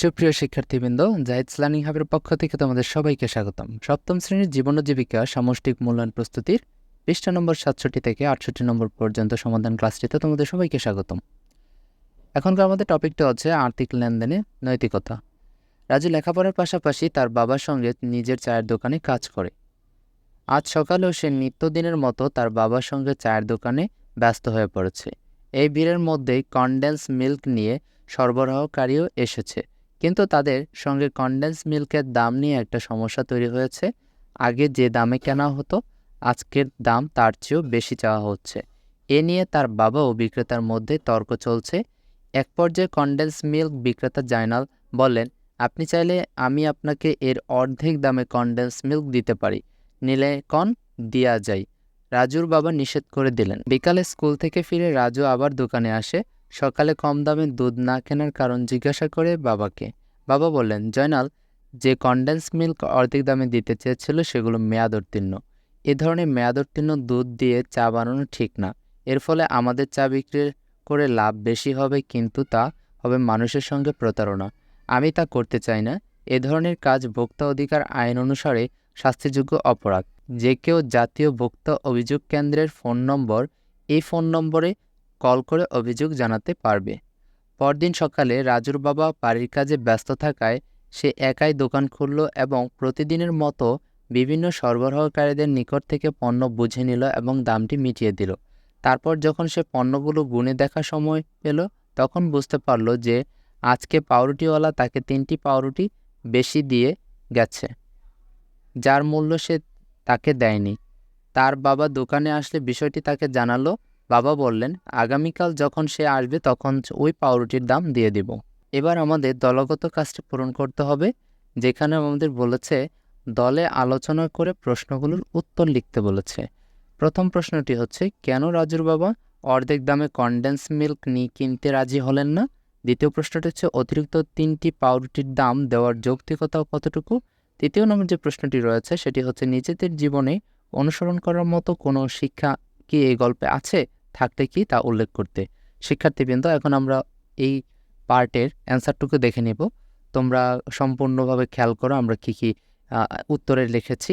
সুপ্রিয় শিক্ষার্থীবৃন্দ জাহিদ লার্নিং হাবের পক্ষ থেকে তোমাদের সবাইকে স্বাগতম। সপ্তম শ্রেণির জীবন জীবিকা সামষ্টিক মূল্যায়ন প্রস্তুতির পৃষ্ঠা নম্বর সাতষট্টি থেকে আটষট্টি নম্বর পর্যন্ত সমাধান ক্লাসটিতে তোমাদের সবাইকে স্বাগতম। এখনকার আমাদের টপিকটা হচ্ছে আর্থিক লেনদেনে নৈতিকতা। রাজু লেখাপড়ার পাশাপাশি তার বাবার সঙ্গে নিজের চায়ের দোকানে কাজ করে। আজ সকালেও সে নিত্যদিনের মতো তার বাবার সঙ্গে চায়ের দোকানে ব্যস্ত হয়ে পড়েছে। এই ভিড়ের মধ্যেই কনডেন্স মিল্ক নিয়ে সরবরাহকারীও এসেছে। কিন্তু তাদের সঙ্গে কনডেন্স মিল্কের দাম নিয়ে একটা সমস্যা তৈরি হয়েছে। আগে যে দামে কেনা হতো, আজকের দাম তার চেয়েও বেশি চাওয়া হচ্ছে। এ নিয়ে তার বাবা ও বিক্রেতার মধ্যে তর্ক চলছে। এক পর্যায়ে কনডেন্স মিল্ক বিক্রেতা জাইনাল বলেন, আপনি চাইলে আমি আপনাকে এর অর্ধেক দামে কনডেন্স মিল্ক দিতে পারি। নিলে কন? দিয়া যায় রাজুর বাবা নিষেধ করে দিলেন। বিকালে স্কুল থেকে ফিরে রাজু আবার দোকানে আসে। সকালে কম দামে দুধ না কেনার কারণ জিজ্ঞাসা করে বাবাকে। বাবা বললেন, জয়নাল, যে কনডেন্স মিল্ক অর্ধেক দামে দিতে চেয়েছিল সেগুলো মেয়াদ উত্তীর্ণ। এ ধরনের মেয়াদ উত্তীর্ণ দুধ দিয়ে চা বানানো ঠিক না। এর ফলে আমাদের চা বিক্রি করে লাভ বেশি হবে, কিন্তু তা হবে মানুষের সঙ্গে প্রতারণা। আমি তা করতে চাই না। এ ধরনের কাজ ভোক্তা অধিকার আইন অনুসারে শাস্তিযোগ্য অপরাধ। যে কেউ জাতীয় ভোক্তা অভিযোগ কেন্দ্রের ফোন নম্বর, এই ফোন নম্বরে কল করে অভিযোগ জানাতে পারবে। পরদিন সকালে রাজুর বাবা বাড়ির কাজে ব্যস্ত থাকায় সে একাই দোকান খুলল এবং প্রতিদিনের মতো বিভিন্ন সরবরাহকারীদের নিকট থেকে পণ্য বুঝে নিল এবং দামটি মিটিয়ে দিল। তারপর যখন সে পণ্যগুলো গুনে দেখার সময় পেল, তখন বুঝতে পারল যে আজকে পাউরুটিওয়ালা তাকে তিনটি পাউরুটি বেশি দিয়ে গেছে, যার মূল্য সে তাকে দেয়নি। তার বাবা দোকানে আসলে বিষয়টি তাকে জানালো বাবা বললেন, আগামীকাল যখন সে আসবে তখন ওই পাউরুটির দাম দিয়ে দিব। এবার আমাদের দলগত কাজটি পূরণ করতে হবে, যেখানে আমাদের বলেছে, দলে আলোচনা করে প্রশ্নগুলোর উত্তর লিখতে বলেছে। প্রথম প্রশ্নটি হচ্ছে, কেন রাজুর বাবা অর্ধেক দামে কনডেন্স মিল্ক নিয়ে কিনতে রাজি হলেন না? দ্বিতীয় প্রশ্নটি হচ্ছে, অতিরিক্ত তিনটি পাউরুটির দাম দেওয়ার যৌক্তিকতা কতটুকু? তৃতীয় নম্বর যে প্রশ্নটি রয়েছে, সেটি হচ্ছে, নিজেদের জীবনে অনুসরণ করার মতো কোনো শিক্ষা কি এই গল্পে আছে? থাকলে কি তা উল্লেখ করতে। শিক্ষার্থীবৃন্দ, এখন আমরা এই পার্টের অ্যান্সারটুকু দেখে নেব। তোমরা সম্পূর্ণভাবে খেয়াল করো, আমরা কী কী উত্তরে লিখেছি।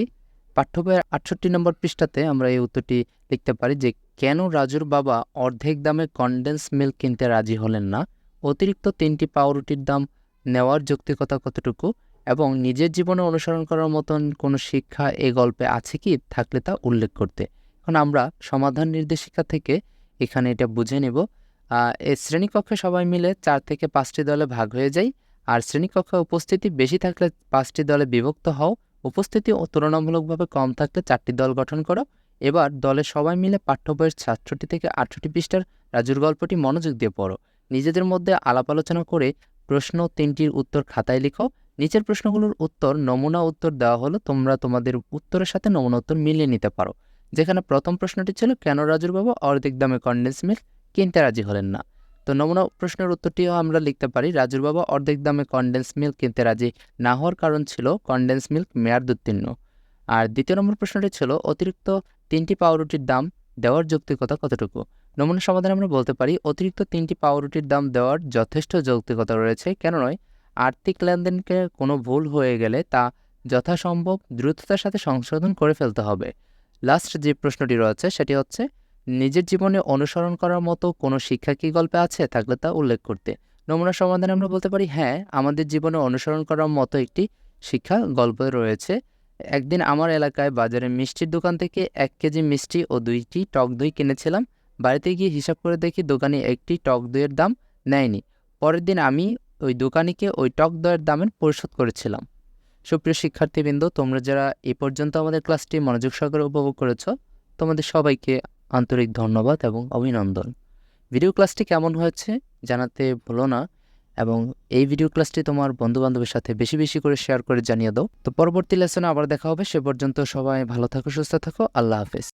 পাঠ্য বইয়ের আটষট্টি নম্বর পৃষ্ঠাতে আমরা এই উত্তরটি লিখতে পারি যে, কেন রাজুর বাবা অর্ধেক দামে কনডেন্স মিল্ক কিনতে রাজি হলেন না? অতিরিক্ত তিনটি পাউরুটির দাম নেওয়ার যৌক্তিকতা কতটুকু? এবং নিজের জীবনে অনুসরণ করার মতন কোনো শিক্ষা এই গল্পে আছে কি? থাকলে তা উল্লেখ করতে। এখন আমরা সমাধান নির্দেশিকা থেকে এখানে এটা বুঝে নেব। এই শ্রেণীকক্ষে সবাই মিলে চার থেকে পাঁচটি দলে ভাগ হয়ে যায় আর শ্রেণীকক্ষে উপস্থিতি বেশি থাকলে পাঁচটি দলে বিভক্ত হও। উপস্থিতি তুলনামূলকভাবে কম থাকলে চারটি দল গঠন করো। এবার দলের সবাই মিলে পাঠ্য বইয়ের সাতষট্টি থেকে আটষট্টি পৃষ্ঠার রাজুর গল্পটি মনোযোগ দিয়ে পড়ো। নিজেদের মধ্যে আলাপ আলোচনা করে প্রশ্ন তিনটির উত্তর খাতায় লিখো। নিচের প্রশ্নগুলোর উত্তর নমুনা উত্তর দেওয়া হলো, তোমরা তোমাদের উত্তরের সাথে নমুনা উত্তর মিলিয়ে নিতে পারো। যেখানে প্রথম প্রশ্নটি ছিল, কেন রাজুর বাবা অর্ধেক দামে কনডেন্স মিল্ক কিনতে রাজি হলেন না? তো নমুনা প্রশ্নের উত্তরটিও আমরা লিখতে পারি, রাজুর বাবা অর্ধেক দামে কনডেন্স মিল্ক কিনতে রাজি না হওয়ার কারণ ছিল কনডেন্স মিল্ক মেয়াদ উত্তীর্ণ। আর দ্বিতীয় নম্বর প্রশ্নটি ছিল, অতিরিক্ত তিনটি পাউরুটির দাম দেওয়ার যৌক্তিকতা কতটুকু? নমুনা সমাধানে আমরা বলতে পারি, অতিরিক্ত তিনটি পাউরুটির দাম দেওয়ার যথেষ্ট যৌক্তিকতা রয়েছে, কেন নয়? আর্থিক লেনদেনকে কোনো ভুল হয়ে গেলে তা যথাসম্ভব দ্রুততার সাথে সংশোধন করে ফেলতে হবে। লাস্ট যে প্রশ্নটি রয়েছে, সেটি হচ্ছে, নিজের জীবনে অনুসরণ করার মতো কোনো শিক্ষা কি গল্পে আছে? থাকলে তা উল্লেখ করতে। নমুনা সমাধানে আমরা বলতে পারি হ্যাঁ আমাদের জীবনে অনুসরণ করার মতো একটি শিক্ষা গল্প রয়েছে। একদিন আমার এলাকায় বাজারে মিষ্টির দোকান থেকে এক কেজি মিষ্টি ও দুইটি টক দই কিনেছিলাম। বাড়িতে গিয়ে হিসাব করে দেখি দোকানে একটি টক দইয়ের দাম নেয়নি। পরের দিন আমি ওই দোকানিকে ওই টক দইয়ের দামের পরিশোধ করেছিলাম। সুপ্রিয় শিক্ষার্থীবৃন্দ, তোমরা যারা এ পর্যন্ত আমাদের ক্লাসটি মনোযোগ সহকারে উপভোগ করেছ, তোমাদের সবাইকে আন্তরিক ধন্যবাদ এবং অভিনন্দন। ভিডিও ক্লাসটি কেমন হয়েছে জানাতে ভুলো না এবং এই ভিডিও ক্লাসটি তোমার বন্ধুবান্ধবের সাথে বেশি বেশি করে শেয়ার করে জানিয়ে দাও। তো পরবর্তী লেসনে আবার দেখা হবে। সে পর্যন্ত সবাই ভালো থাকো, সুস্থ থাকো। আল্লাহ হাফেজ।